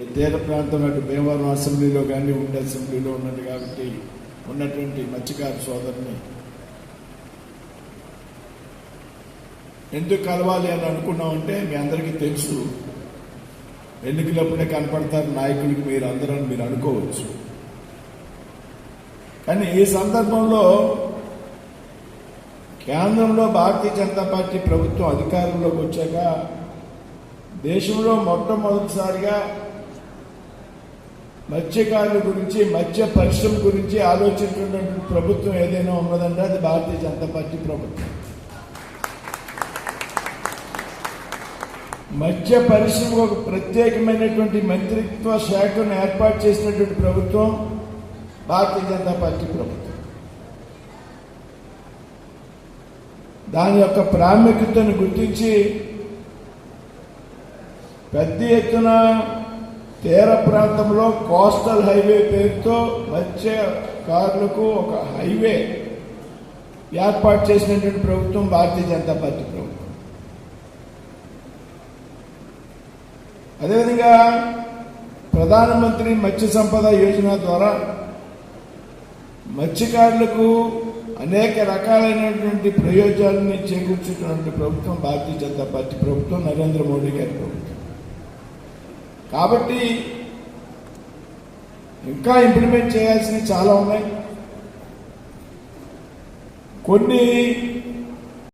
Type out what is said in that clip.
ఈ తీర ప్రాంతం అటు భీమవరం అసెంబ్లీలో కానీ ఉండే అసెంబ్లీలో ఉన్నది కాబట్టి ఉన్నటువంటి మత్స్యకార సోదరుని ఎందుకు కలవాలి అని అనుకున్నామంటే మీ అందరికీ తెలుసు. ఎన్నికలప్పుడే కనపడతారు నాయకుడికి మీరు అందరూ మీరు అనుకోవచ్చు. కానీ ఈ సందర్భంలో కేంద్రంలో భారతీయ జనతా పార్టీ ప్రభుత్వం అధికారంలోకి వచ్చాక దేశంలో మొట్టమొదటిసారిగా మత్స్యకారుల గురించి మత్స్య పరిశ్రమ గురించి ఆలోచించినటువంటి ప్రభుత్వం ఏదైనా ఉన్నదంటే అది భారతీయ జనతా పార్టీ ప్రభుత్వం. మత్స్య పరిశ్రమ ఒక ప్రత్యేకమైనటువంటి మంత్రిత్వ శాఖను ఏర్పాటు చేసినటువంటి ప్రభుత్వం భారతీయ జనతా పార్టీ ప్రభుత్వం. దాని యొక్క ప్రాముఖ్యతను గుర్తించి పెద్ద ఎత్తున తీర ప్రాంతంలో కోస్టల్ హైవే పేరుతో మత్స్యకారులకు ఒక హైవే ఏర్పాటు చేసినటువంటి ప్రభుత్వం భారతీయ జనతా పార్టీ ప్రభుత్వం. అదేవిధంగా ప్రధానమంత్రి మత్స్య సంపద యోజన ద్వారా మత్స్యకారులకు అనేక రకాలైనటువంటి ప్రయోజనాలని చేకూర్చున్నటువంటి ప్రభుత్వం భారతీయ జనతా పార్టీ ప్రభుత్వం నరేంద్ర మోడీ గారి ప్రభుత్వం. కాబట్టి ఇంకా ఇంప్లిమెంట్ చేయాల్సినవి చాలా ఉన్నాయి. కొన్ని